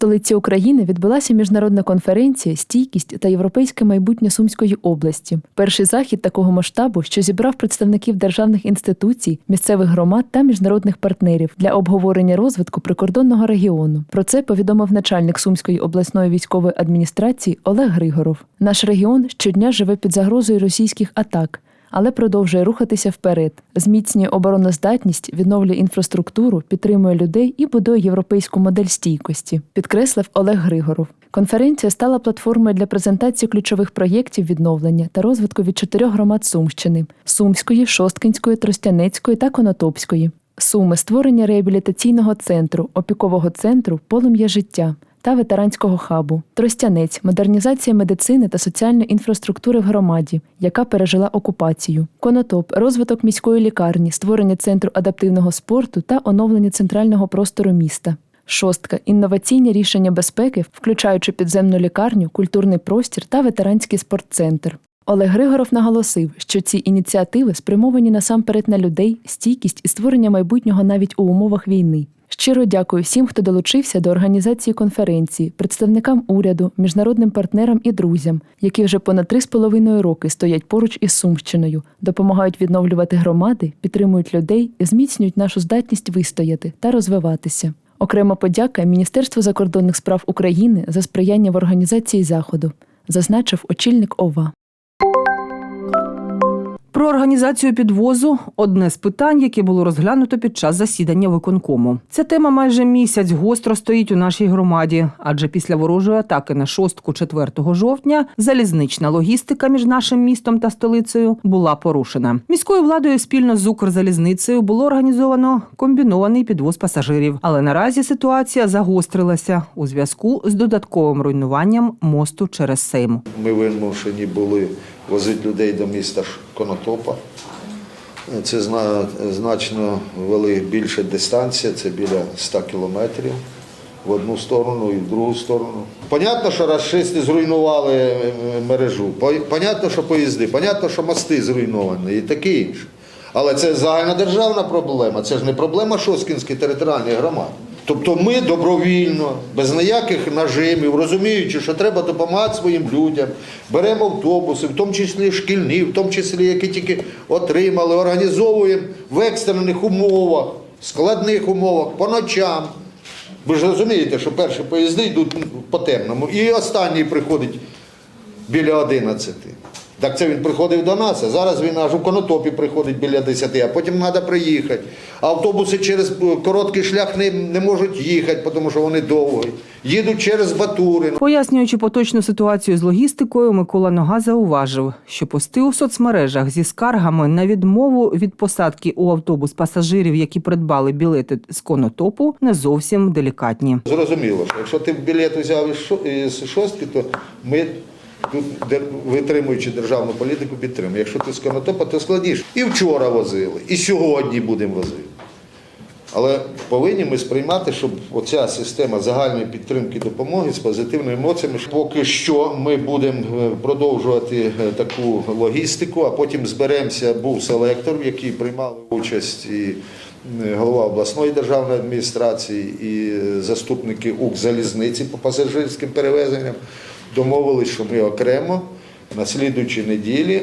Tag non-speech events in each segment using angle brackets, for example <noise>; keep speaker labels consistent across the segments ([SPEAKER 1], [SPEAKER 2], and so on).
[SPEAKER 1] столиці України відбулася міжнародна конференція Стійкість та європейське майбутнє Сумської області. Перший захід такого масштабу, що зібрав представників державних інституцій, місцевих громад та міжнародних партнерів для обговорення розвитку прикордонного регіону. Про це повідомив начальник Сумської обласної військової адміністрації Олег Григоров. Наш регіон щодня живе під загрозою російських атак. Але продовжує рухатися вперед, зміцнює обороноздатність, відновлює інфраструктуру, підтримує людей і будує європейську модель стійкості, підкреслив Олег Григоров. Конференція стала платформою для презентації ключових проєктів відновлення та розвитку від чотирьох громад Сумщини: Сумської, Шосткинської, Тростянецької та Конотопської. Суми створення реабілітаційного центру, опікового центру, полум'я життя та ветеранського хабу, Тростянець, модернізація медицини та соціальної інфраструктури в громаді, яка пережила окупацію, Конотоп, розвиток міської лікарні, створення центру адаптивного спорту та оновлення центрального простору міста. Шостка інноваційні рішення безпеки, включаючи підземну лікарню, культурний простір та ветеранський спортцентр. Олег Григоров наголосив, що ці ініціативи спрямовані насамперед на людей, стійкість і створення майбутнього навіть у умовах війни. Щиро дякую всім, хто долучився до організації конференції, представникам уряду, міжнародним партнерам і друзям, які вже понад три з половиною роки стоять поруч із Сумщиною, допомагають відновлювати громади, підтримують людей і зміцнюють нашу здатність вистояти та розвиватися. Окрема подяка Міністерству закордонних справ України за сприяння в організації заходу, зазначив очільник ОВА.
[SPEAKER 2] Про організацію підвозу одне з питань, яке було розглянуто під час засідання виконкому. Ця тема майже місяць гостро стоїть у нашій громаді, адже після ворожої атаки на шостку 4 жовтня залізнична логістика між нашим містом та столицею була порушена. Міською владою спільно з Укрзалізницею було організовано комбінований підвоз пасажирів, але наразі ситуація загострилася у зв'язку з додатковим руйнуванням мосту через Сейм.
[SPEAKER 3] Ми вимушені були возити людей до міста Конотопа. Це значно вели більше дистанція, це біля 100 кілометрів в одну сторону і в другу сторону. Понятно, що расисти зруйнували е, мережу, понятно, що поїзди, понятно, що мости зруйновані і таке інше. Але це загальнодержавна проблема, це ж не проблема Шосткінської територіальної громади. Тобто ми добровільно, без ніяких нажимів, розуміючи, що треба допомагати своїм людям, беремо автобуси, в тому числі шкільні, в тому числі, які тільки отримали, організовуємо в екстрених умовах, складних умовах, по ночам. Ви ж розумієте, що перші поїзди йдуть по темному, і останній приходить біля 11. Так це він приходив до нас, а зараз він аж у конотопі приходить біля 10, а потім треба приїхати. Автобуси через е, короткий шлях не, не можуть їхати, тому що вони довгі. Їдуть через Батурин.
[SPEAKER 2] Пояснюючи поточну ситуацію з логістикою, Микола Нога зауважив, що пости у соцмережах зі скаргами на відмову від посадки у автобус пасажирів, які придбали білети з конотопу, не зовсім делікатні.
[SPEAKER 3] Зрозуміло, що якщо ти білет взяв із шо- із шостки, то ми витримуючи державну політику, підтримуємо. Якщо ти з конотопа, то складніше. І вчора возили, і сьогодні будемо возити. Але повинні ми сприймати, щоб оця система загальної підтримки допомоги з позитивними емоціями. Поки що ми будемо е, продовжувати е, таку логістику, а потім зберемося. Був селектор, в який приймали участь і е, голова обласної державної адміністрації, і заступники Укрзалізниці по пасажирським перевезенням. Домовились, що ми окремо на слідуючій неділі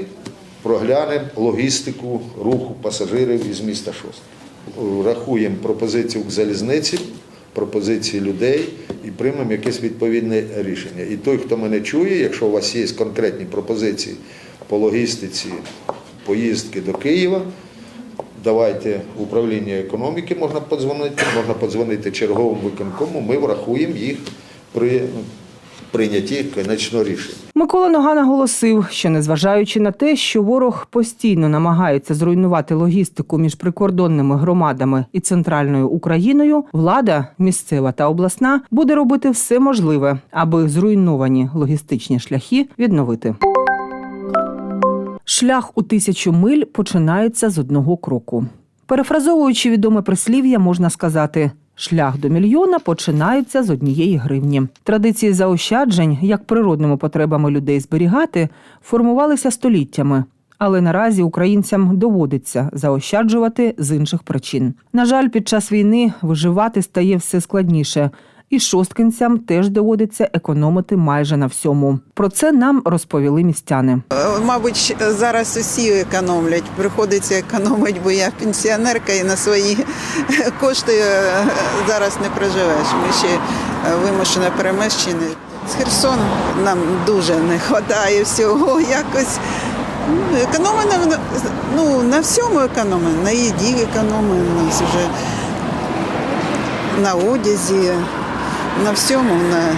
[SPEAKER 3] проглянемо логістику руху пасажирів із міста Шост. Рахуємо пропозицію к залізниці, пропозиції людей і приймемо якесь відповідне рішення. І той, хто мене чує, якщо у вас є конкретні пропозиції по логістиці поїздки до Києва, давайте управління економіки можна подзвонити, можна подзвонити черговому виконкому, ми врахуємо їх при прийнятті кінечного рішення.
[SPEAKER 2] Микола Нога наголосив, що незважаючи на те, що ворог постійно намагається зруйнувати логістику між прикордонними громадами і центральною Україною, влада місцева та обласна буде робити все можливе, аби зруйновані логістичні шляхи відновити. Шлях у тисячу миль починається з одного кроку. Перефразовуючи відоме прислів'я, можна сказати. Шлях до мільйона починається з однієї гривні. Традиції заощаджень, як природними потребами людей зберігати, формувалися століттями. Але наразі українцям доводиться заощаджувати з інших причин. На жаль, під час війни виживати стає все складніше. І шосткинцям теж доводиться економити майже на всьому. Про це нам розповіли містяни.
[SPEAKER 4] Е, Мабуть, зараз усі економлять. Приходиться економити, бо я пенсіонерка і на свої <laughs> кошти е, зараз не проживеш. Ми ще е, вимушено переміщені. З Херсону нам дуже не вистачає всього. <laughs> Якось ну, економимо ну, на всьому економимо. На їді економимо, вже на одязі, на всьому. На...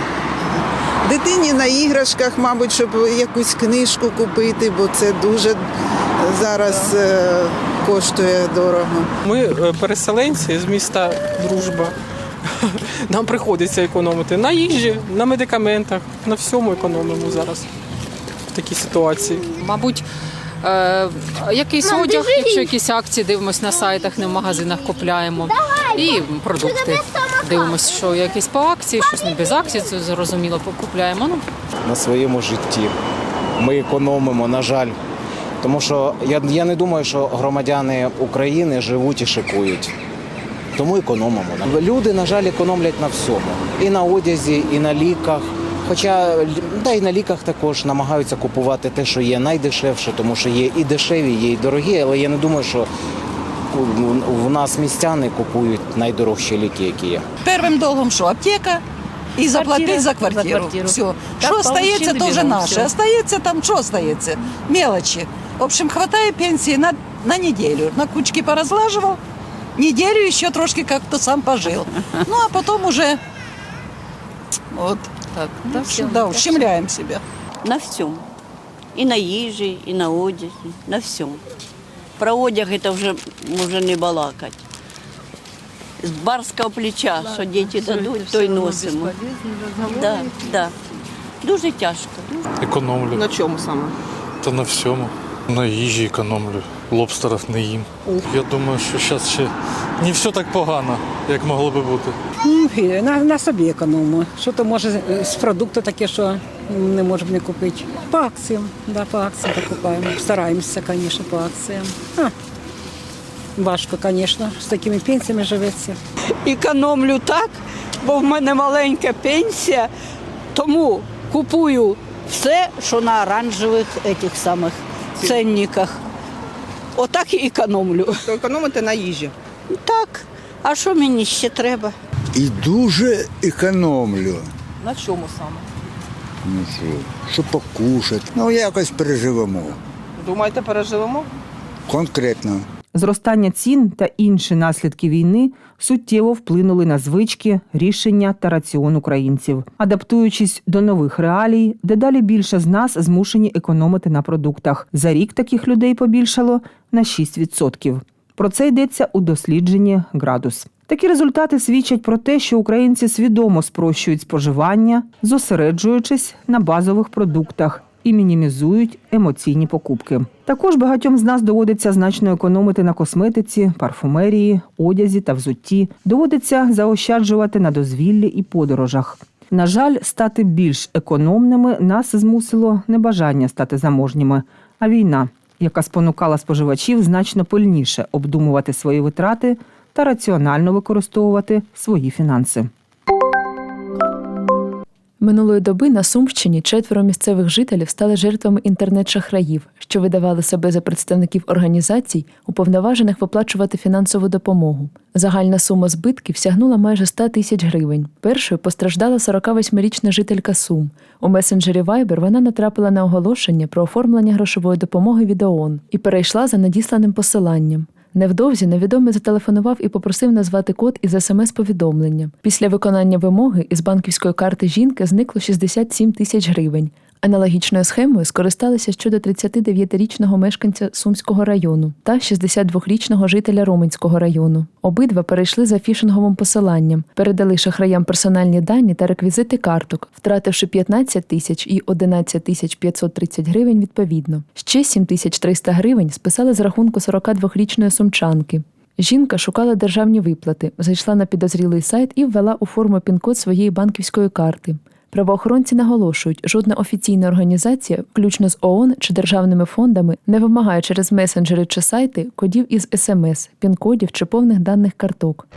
[SPEAKER 4] Дитині на іграшках, мабуть, щоб якусь книжку купити, бо це дуже зараз е, коштує дорого.
[SPEAKER 5] Ми е, переселенці з міста Дружба. <laughs> Нам приходиться економити на їжі, на медикаментах, на всьому економимо зараз в такій ситуації.
[SPEAKER 6] Мабуть, е, якийсь одяг, якщо якісь акції дивимося на сайтах, не в магазинах купляємо. І продукти. Дивимося, що якісь по акції, щось не без акції, це зрозуміло, покупляємо. Ну,
[SPEAKER 7] на своєму житті. Ми економимо, на жаль. Тому що я, я не думаю, що громадяни України живуть і шикують. Тому економимо. Люди, на жаль, економлять на всьому. І на одязі, і на ліках. Хоча да, і на ліках також намагаються купувати те, що є найдешевше, тому що є і дешеві, є і дорогі, але я не думаю, що в нас містяни купують найдорожчі ліки, які є.
[SPEAKER 8] Первым долгом что? Аптека и заплатить за квартиру. Все. Что остается, тоже наше. Остается там, что остается? Мелочи. В общем, хватает пенсии на, на неделю. На кучки поразлаживал. Неделю еще трошки как-то сам пожил. Ну, а потом уже вот так.
[SPEAKER 6] Да,
[SPEAKER 8] Ну,
[SPEAKER 6] всё.
[SPEAKER 8] да, ущемляем себя.
[SPEAKER 9] На всьому. І на їжі, і на одязі, на всьому. Про одяг це вже може не балакати. З барського плеча, що діти дадуть, то й носимо. Да, да. Дуже тяжко.
[SPEAKER 10] Економлю.
[SPEAKER 5] На чому саме?
[SPEAKER 10] Та на всьому. На їжі економлю. Лобстерів не їм. Я думаю, що зараз ще не все так погано, як могло би бути.
[SPEAKER 11] Ну, На, на собі економимо. Що то може з продукту таке, що не можемо не купити. По акціям, да, по акціям покупаємо. Стараємося, звісно, по акціям. А, важко, звісно, з такими пенсіями живеться.
[SPEAKER 12] економлю так, бо в мене маленька пенсія, тому купую все, що на оранжевих етих самих ценниках. Отак і економлю.
[SPEAKER 5] То економити на їжі.
[SPEAKER 12] Так. А що мені ще треба?
[SPEAKER 13] І дуже економлю.
[SPEAKER 5] На чому саме?
[SPEAKER 13] Ну що, покушати. Ну, якось переживемо.
[SPEAKER 5] Думаєте, переживемо?
[SPEAKER 13] Конкретно.
[SPEAKER 2] Зростання цін та інші наслідки війни суттєво вплинули на звички, рішення та раціон українців. Адаптуючись до нових реалій, дедалі більше з нас змушені економити на продуктах. За рік таких людей побільшало на 6%. Про це йдеться у дослідженні градус. Такі результати свідчать про те, що українці свідомо спрощують споживання, зосереджуючись на базових продуктах і мінімізують емоційні покупки. Також багатьом з нас доводиться значно економити на косметиці, парфумерії, одязі та взутті. Доводиться заощаджувати на дозвіллі і подорожах. На жаль, стати більш економними нас змусило не бажання стати заможніми, а війна, яка спонукала споживачів значно пильніше обдумувати свої витрати та раціонально використовувати свої фінанси.
[SPEAKER 1] Минулої доби на Сумщині четверо місцевих жителів стали жертвами інтернет-шахраїв, що видавали себе за представників організацій, уповноважених виплачувати фінансову допомогу. Загальна сума збитків сягнула майже 100 тисяч гривень. Першою постраждала 48-річна жителька Сум. У месенджері Viber вона натрапила на оголошення про оформлення грошової допомоги від ООН і перейшла за надісланим посиланням. Невдовзі невідомий зателефонував і попросив назвати код із смс-повідомленням. Після виконання вимоги із банківської карти жінки зникло 67 тисяч гривень. Аналогічною схемою скористалися щодо 39-річного мешканця Сумського району та 62-річного жителя Роменського району. Обидва перейшли за фішинговим посиланням, передали шахраям персональні дані та реквізити карток, втративши 15 тисяч і 11 тисяч 530 гривень відповідно. Ще 7 тисяч 300 гривень списали з рахунку 42-річної сумчанки. Жінка шукала державні виплати, зайшла на підозрілий сайт і ввела у форму пін-код своєї банківської карти. Правоохоронці наголошують, жодна офіційна організація, включно з ООН чи державними фондами, не вимагає через месенджери чи сайти кодів із СМС, пін-кодів чи повних даних карток.